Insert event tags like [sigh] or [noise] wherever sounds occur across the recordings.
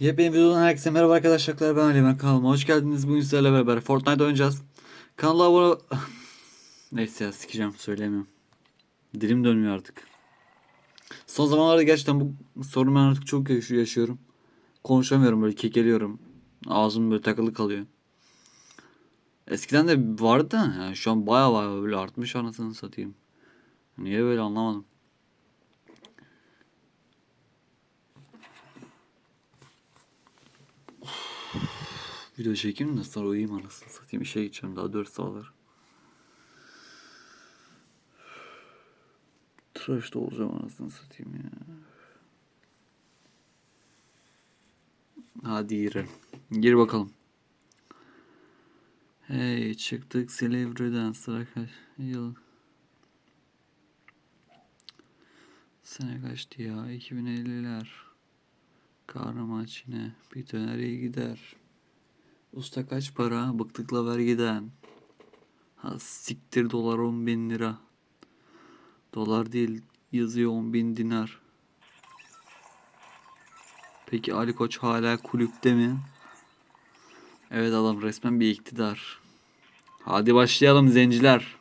Yepyeni videodan herkese merhaba arkadaşlar. Ben Ali ben kanalıma hoş geldiniz. Bugün sizlerle beraber Fortnite oynayacağız. Kanala abone [laughs] Neyse ya sikeceğim söyleyemiyorum. Dilim dönmüyor artık. Son zamanlarda gerçekten bu sorunu ben artık çok yaş- yaşıyorum. Konuşamıyorum böyle kekeliyorum. Ağzım böyle takılı kalıyor. Eskiden de vardı yani şu an baya baya böyle artmış anasını satayım. Niye böyle anlamadım Video çekeyim de sonra uyuyayım anasını satayım. İşe gideceğim daha 4 saat var. Tıraşta olacağım anasını satayım ya. Hadi girelim. Gir bakalım. Hey çıktık Silivri'den sıra kaç yıl. Sene kaçtı ya 2050'ler. Karnım aç yine bir döner iyi gider. Usta kaç para? Bıktıkla vergiden. Ha siktir dolar 10 bin lira. Dolar değil yazıyor 10 bin dinar. Peki Ali Koç hala kulüpte mi? Evet adam resmen bir iktidar. Hadi başlayalım zenciler.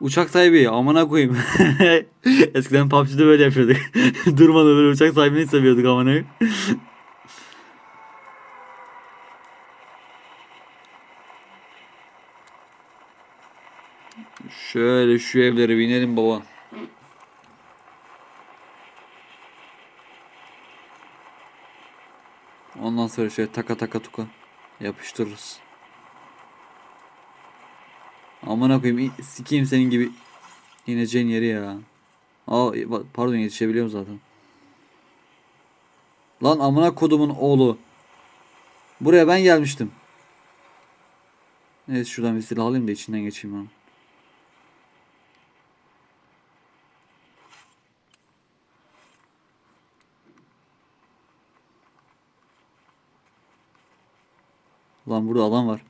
Uçak sahibi amına koyayım. [laughs] Eskiden PUBG'de böyle yapıyorduk. [laughs] Durmadan böyle uçak sahibini seviyorduk amına Şöyle şu evlere binelim baba. Ondan sonra şöyle taka taka tuka yapıştırırız. Amına koyayım sikeyim senin gibi ineceğin yeri ya. Aa e, pardon yetişebiliyorum zaten. Lan amına kodumun oğlu. Buraya ben gelmiştim. Evet şuradan bir silah alayım da içinden geçeyim ben. Lan burada adam var.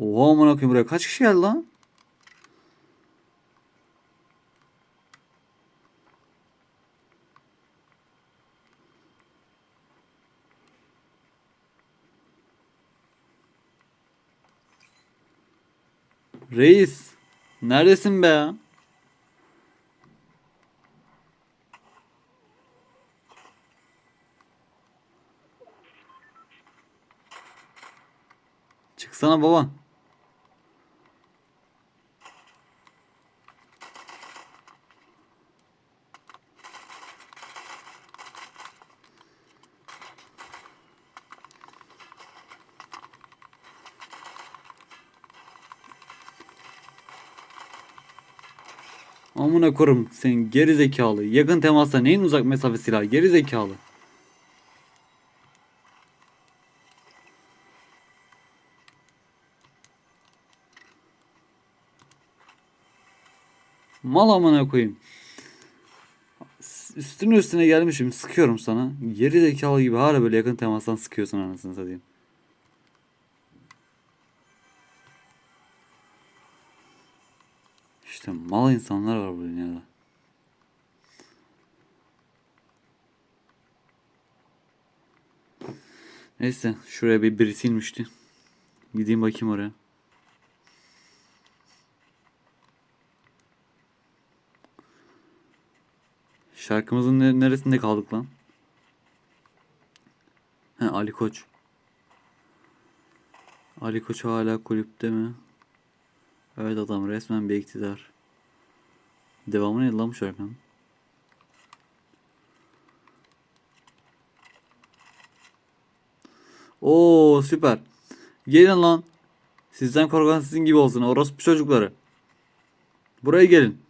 Oha amına koyayım buraya kaç kişi geldi lan? Reis, neredesin be? Çıksana baba. Amına korum sen geri zekalı. Yakın temasta neyin uzak mesafe silahı geri zekalı. Mal amına koyayım. Üstüne üstüne gelmişim sıkıyorum sana. Geri zekalı gibi hala böyle yakın temastan sıkıyorsun anasını satayım. İşte mal insanlar var bu dünyada. Neyse şuraya bir birisi inmişti. Gideyim bakayım oraya. Şarkımızın ne- neresinde kaldık lan? He Ali Koç. Ali Koç hala kulüpte mi? Evet adam resmen bir iktidar. Devamı neydi lan bu şarkının? Oo süper. Gelin lan. Sizden korkan sizin gibi olsun. Orospu çocukları. Buraya gelin.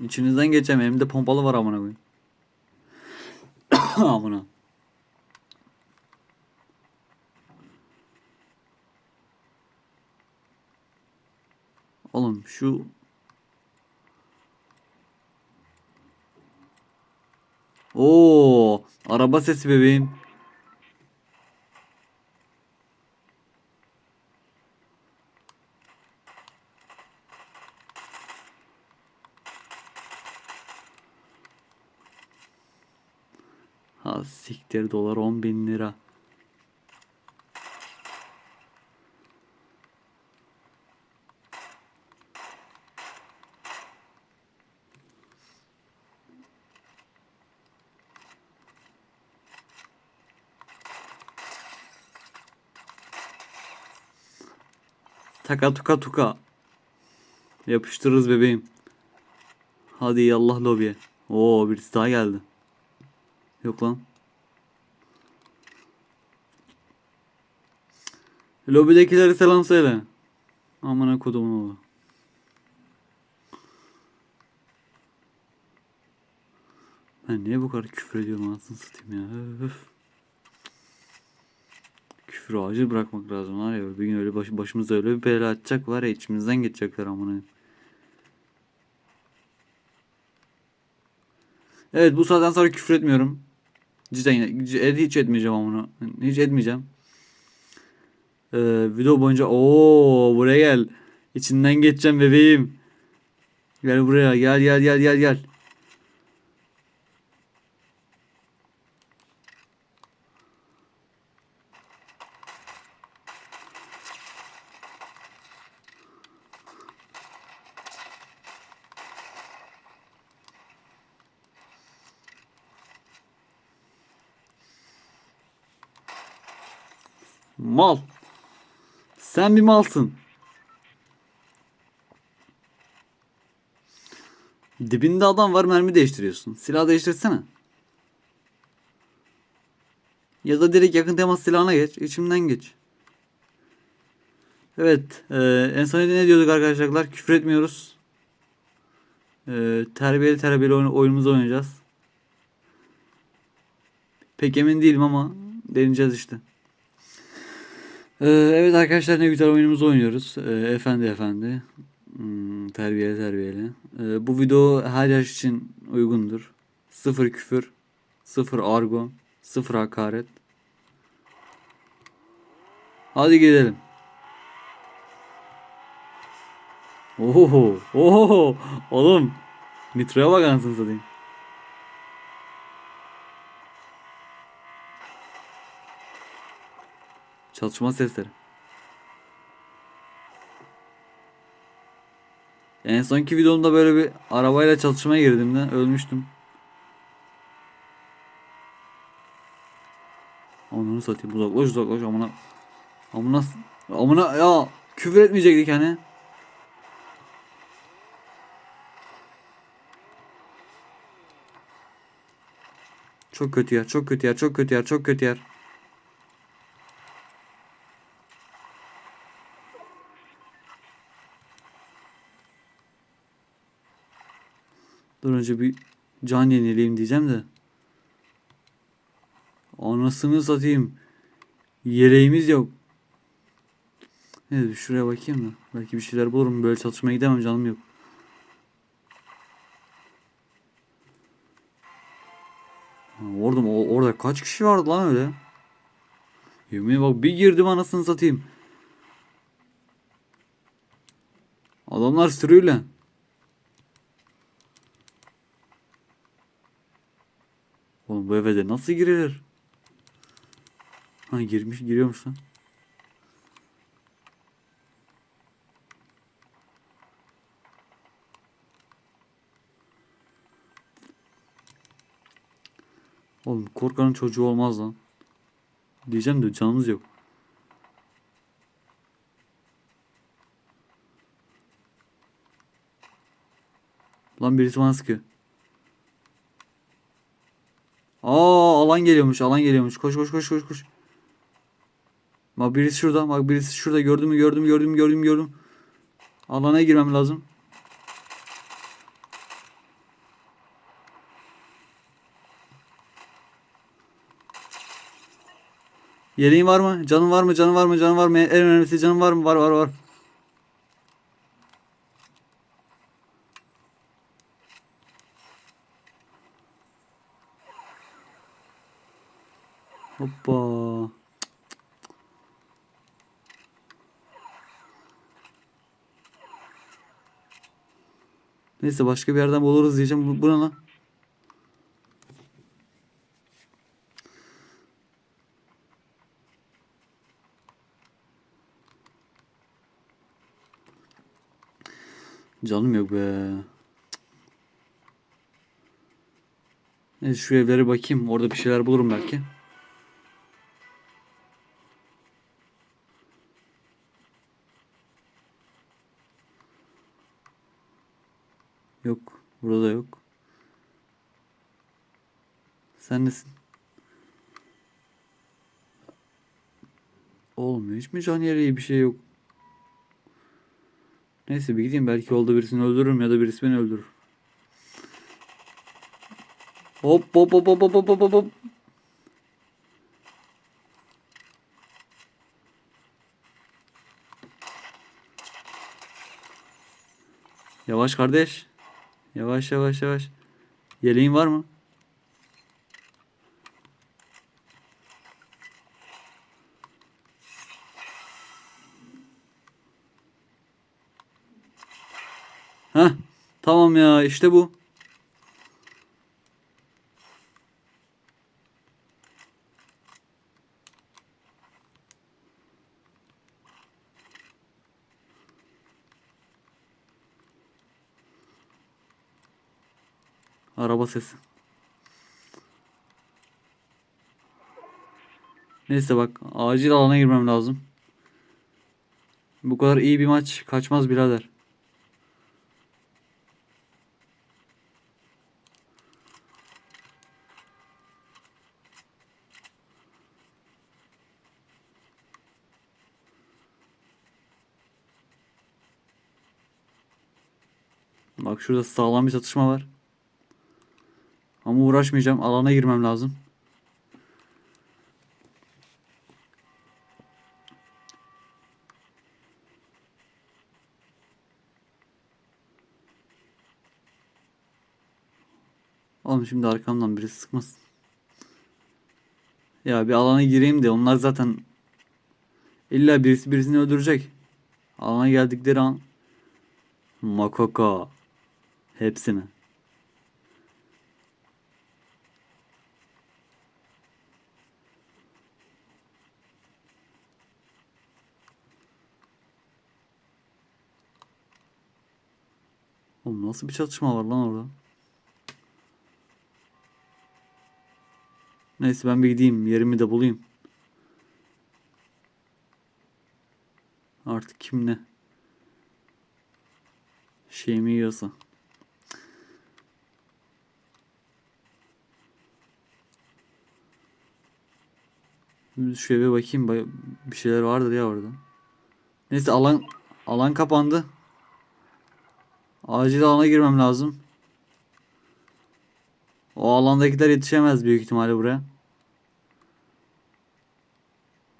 İçinizden geçeceğim. Elimde pompalı var amına koyayım. [coughs] amına. Oğlum şu Oo, araba sesi bebeğim. Az siktir dolar 10 bin lira. Taka tuka tuka. Yapıştırırız bebeğim. Hadi yallah lobiye. Oo birisi daha geldi. Yok lan. Lobidekilere selam söyle. Amına kodumun oğlu. Ben niye bu kadar küfür ediyorum anasını satayım ya. Öf. Küfür acil bırakmak lazım var ya. Bir gün öyle baş, başımıza öyle bir bela atacak var ya içimizden geçecekler amına. Evet bu saatten sonra küfür etmiyorum. Cidden hiç etmeyeceğim amına. Hiç etmeyeceğim. Ee, video boyunca o buraya gel. İçinden geçeceğim bebeğim. Gel buraya gel gel gel gel gel. Mal. Sen bir malsın. Dibinde adam var mermi değiştiriyorsun. Silah değiştirsene. Ya da direkt yakın temas silahına geç. içimden geç. Evet. E, en son ne diyorduk arkadaşlar? Küfür etmiyoruz. E, terbiyeli terbiyeli oyun, oyunumuzu oynayacağız. Pek emin değilim ama deneyeceğiz işte. Ee, evet arkadaşlar ne güzel oyunumuzu oynuyoruz. Ee, efendi efendi. Hmm, terbiyeli terbiyeli. Ee, bu video her yaş için uygundur. Sıfır küfür. Sıfır argo. Sıfır hakaret. Hadi gidelim. Oho, oho, oğlum. Nitro'ya bak anasını satayım. Çalışma sesleri. En sonki videomda böyle bir arabayla çalışmaya girdiğimde ölmüştüm. Onu satayım uzaklaş uzaklaş amına. Amına amına ya küfür etmeyecektik hani. Çok kötü yer, çok kötü yer, çok kötü yer, çok kötü yer. Dur önce bir can yenileyim diyeceğim de. Anasını satayım. Yeleğimiz yok. Evet bir şuraya bakayım da. Belki bir şeyler bulurum. Böyle çalışmaya gidemem canım yok. Orada, orada kaç kişi vardı lan öyle? Yemin bak bir girdim anasını satayım. Adamlar sürüyle. Oğlum bu eve de nasıl girilir? Ha girmiş giriyormuş lan. Oğlum korkanın çocuğu olmaz lan. Diyeceğim de canımız yok. Lan birisi bana sıkıyor. Aa alan geliyormuş alan geliyormuş. Koş koş koş koş koş. Bak birisi şurada. Bak birisi şurada. Gördüm mü gördüm gördüm gördüm gördüm. Alana girmem lazım. Yeleğin var mı? Canın var mı? Canın var mı? Canın var mı? En önemlisi canın var mı? Var var var. Hoppa. Neyse başka bir yerden buluruz diyeceğim. Bu ne lan? Canım yok be. Neyse şu evlere bakayım. Orada bir şeyler bulurum belki. Yok. Burada yok. Sen nesin? Olmuyor. Hiç mi can yeri bir şey yok? Neyse bir gideyim. Belki yolda birisini öldürürüm ya da birisi beni öldürür. Hop hop hop hop hop hop hop hop. Yavaş kardeş. Yavaş yavaş yavaş. Yeleğin var mı? Heh. Tamam ya işte bu. Araba sesi. Neyse bak acil alana girmem lazım. Bu kadar iyi bir maç kaçmaz birader. Bak şurada sağlam bir çatışma var. Ama uğraşmayacağım. Alana girmem lazım. Oğlum şimdi arkamdan birisi sıkmasın. Ya bir alana gireyim de onlar zaten illa birisi birisini öldürecek. Alana geldikleri an Makoko. Hepsini. Nasıl bir çatışma var lan orada? Neyse ben bir gideyim. Yerimi de bulayım. Artık kim ne? Şey mi yiyorsa. Şu eve bakayım. Bir şeyler vardır ya orada. Neyse alan alan kapandı. Acil alana girmem lazım. O alandakiler yetişemez büyük ihtimalle buraya.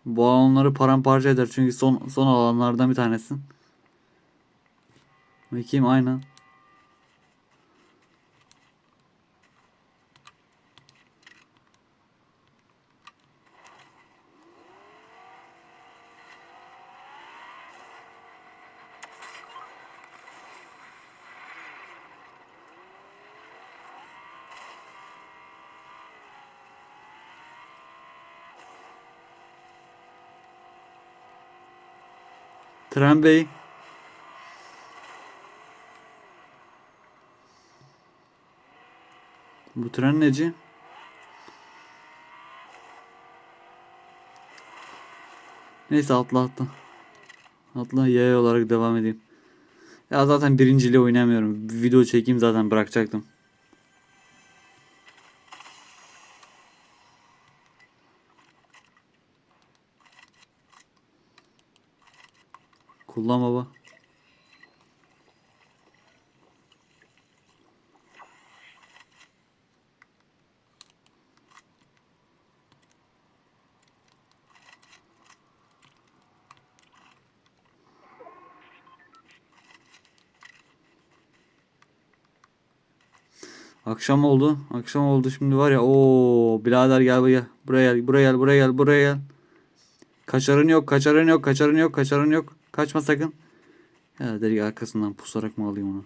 Bu alanları paramparça eder çünkü son son alanlardan bir tanesi. Bakayım aynen. Tren Bey. Bu tren neci? Neyse atla atla. Atla yaya olarak devam edeyim. Ya zaten birinciliği oynamıyorum. Video çekeyim zaten bırakacaktım. Kullan baba. Akşam oldu. Akşam oldu şimdi var ya. Oo birader gel buraya. Buraya gel. Buraya gel. Buraya gel. Buraya gel. Kaçarın yok. Kaçarın yok. Kaçarın yok. Kaçarın yok. Kaçma sakın. Ya der arkasından pusarak mı alayım onu?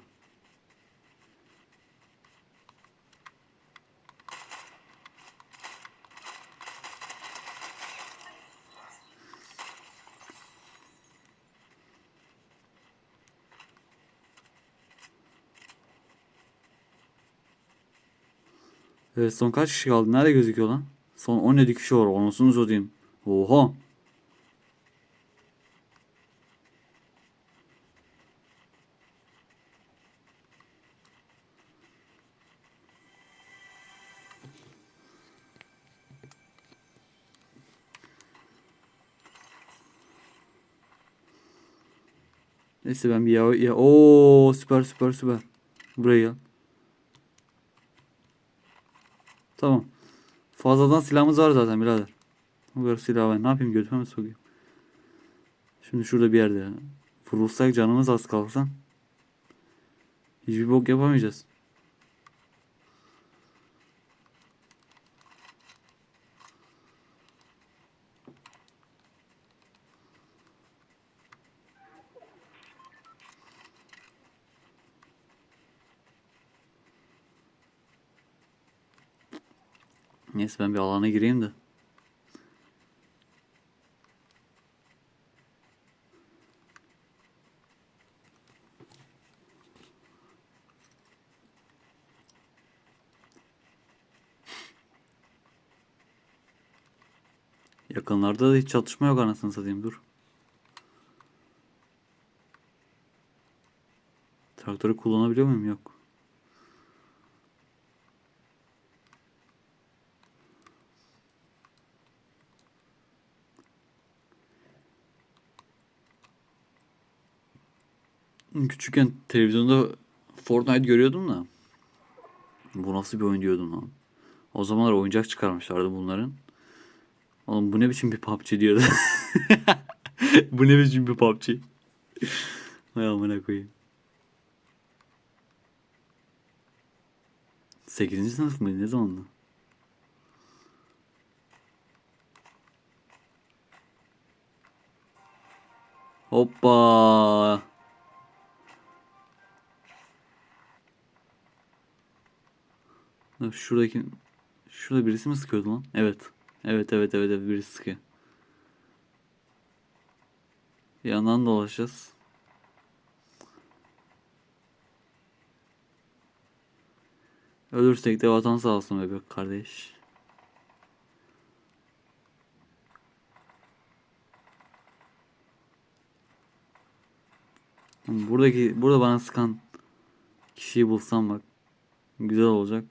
Evet son kaç kişi kaldı? Nerede gözüküyor lan? Son 17 kişi var. Onsunuz o diyeyim. Oha. Neyse ben bir ya ya o süper süper süper. Buraya gel. Tamam. Fazladan silahımız var zaten birader. Bu kadar silah var. Ne yapayım götüme mi sokayım? Şimdi şurada bir yerde. Vurulsak canımız az kalsa. Hiçbir bok yapamayacağız. Neyse ben bir alana gireyim de. Yakınlarda da hiç çatışma yok anasını satayım dur. Traktörü kullanabiliyor muyum? Yok. Küçükken televizyonda Fortnite görüyordum da. Bu nasıl bir oyun diyordum lan. O zamanlar oyuncak çıkarmışlardı bunların. Oğlum bu ne biçim bir PUBG diyordu. [laughs] bu ne biçim bir PUBG. Hay amına koyayım. 8. sınıf mıydı? Ne zamandı? Hoppa. Şuradaki şurada birisi mi sıkıyordu lan? Evet. Evet evet evet, evet birisi sıkıyor. Bir yandan dolaşacağız. Ölürsek de vatan sağ olsun bebek kardeş. Buradaki burada bana sıkan kişiyi bulsam bak güzel olacak.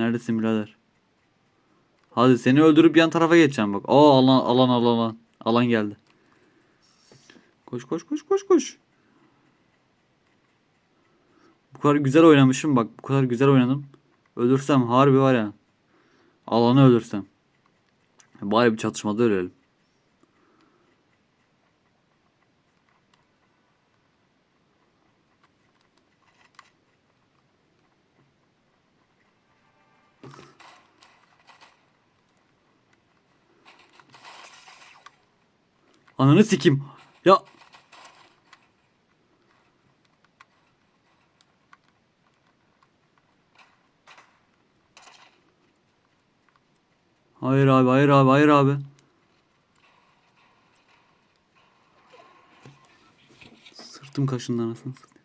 Neredesin birader? Hadi seni öldürüp yan tarafa geçeceğim bak. Aa alan alan alan alan. Alan geldi. Koş koş koş koş koş. Bu kadar güzel oynamışım bak. Bu kadar güzel oynadım. Ölürsem harbi var ya. Alanı ölürsem. Bari bir çatışmada ölelim. Ananı sikim. Ya Hayır abi, hayır abi, hayır abi. Sırtım kaşındı anasını satayım.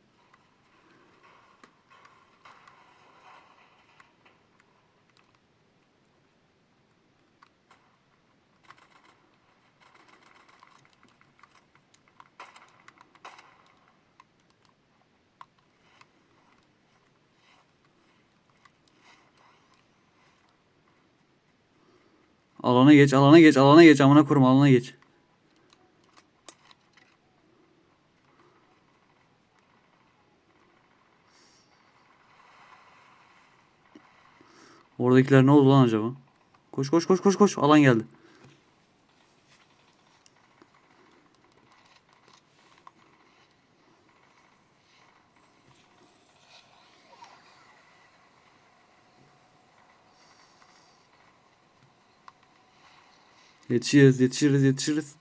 Alana geç, alana geç, alana geç, amına kurum alana geç. Oradakiler ne oldu lan acaba? Koş koş koş koş koş alan geldi. Yetişiriz, yetişiriz, yetişiriz.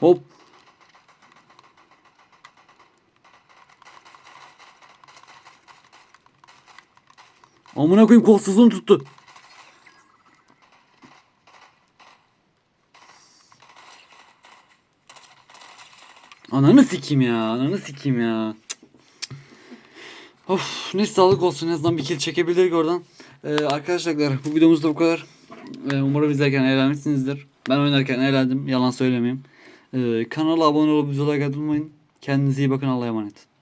Hop Amına koyayım kolsuzluğum tuttu. Ananı sikeyim ya. Ananı sikeyim ya. Of ne sağlık olsun en azından bir kill çekebilirdik oradan. Ee, arkadaşlar bu videomuz da bu kadar. Ee, umarım izlerken eğlenmişsinizdir. Ben oynarken eğlendim. Yalan söylemeyeyim. Ee, kanala abone olup bize like atmayı unutmayın. Kendinize iyi bakın. Allah'a emanet.